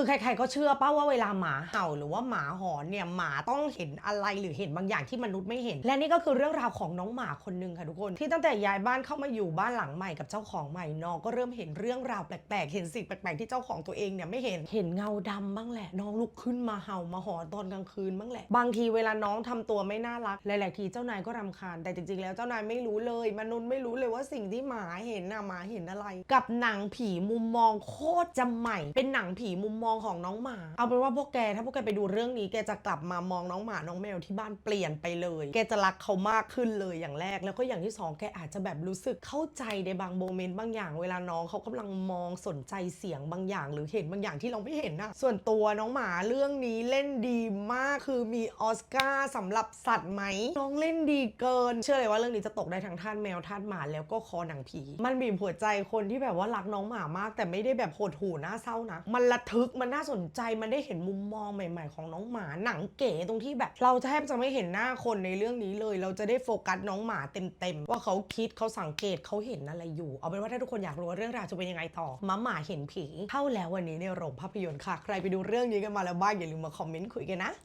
คือใครๆก็เชื่อป้าว่าเวลาหมาเห่าหรือว่าหมาหอนเนี่ยหมาต้องเห็นอะไรหรือเห็นบางอย่างที่มนุษย์ไม่เห็น และนี่ก็คือเรื่องราวของน้องหมาคนหนึ่งค่ะทุกคนที่ตั้งแต่ย้ายบ้านเข้ามาอยู่บ้านหลังใหม่กับเจ้าของใหม่น้องก็เริ่มเห็นเรื่องราวแปลกๆ เห็นสิ่งแปลกๆที่เจ้าของตัวเองเนี่ยไม่เห็นเห็นเงาดำบ้างแหละ น้องลุกขึ้นมาเห่ามาหอนตอนกลางคืนบ้างแหละ บางทีเวลาน้องทำตัวไม่น่ารักหลายๆทีเจ้านายก็รำคาญแต่จริงๆ แล้วเจ้านายไม่รู้เลยมนุษย์ไม่รู้เลยว่าสิ่งที่หมาเห็นน่ะหมาเห็นอะไร กับหนังผีมุมมองโคตรจะใหม่ เป็นหนังผีมุมมององของน้องหมา เอาเป็นว่าพวกแกถ้าพวกแกไปดูเรื่องนี้แกจะกลับมามองน้องหมาน้องแมวที่บ้านเปลี่ยนไปเลย แกจะรักเขามากขึ้นเลยอย่างแรก แล้วก็อย่างที่สองแกอาจจะแบบรู้สึกเข้าใจในบางโมเมนต์บางอย่าง เวลาน้องเขากำลังมองสนใจเสียงบางอย่าง หรือเห็นบางอย่างที่เราไม่เห็นนะส่วนตัวน้องหมาเรื่องนี้เล่นดีมากคือมีออสการ์สำหรับสัตว์ไหมน้องเล่นดีเกิน เชื่อเลยว่าเรื่องนี้จะตกได้ทั้งท่านแมวท่านหมาแล้วก็คอหนังผี มันบีบหัวใจคนที่แบบว่ารักน้องหมามาก แต่ไม่ได้แบบโหดหูน่าเศร้านะ มันระทึกมันน่าสนใจมันได้เห็นมุมมองใหม่ ๆ ของน้องหมาหนังเก๋ตรงที่แบบ เราแทบจะไม่เห็นหน้าคนในเรื่องนี้เลย เราจะได้โฟกัสน้องหมาเต็มๆว่าเขาคิดเขาสังเกตเขาเห็นอะไรอยู่ เอาเป็นว่าถ้าทุกคนอยากรู้ว่าเรื่องราวจะเป็นยังไงต่อหมาหมาเห็นผี เท่าแล้ววันนี้ในโรงภาพยนตร์ค่ะ ใครไปดูเรื่องนี้กันมาแล้วบ้างอย่าลืมมาคอมเมนต์คุยกันนะ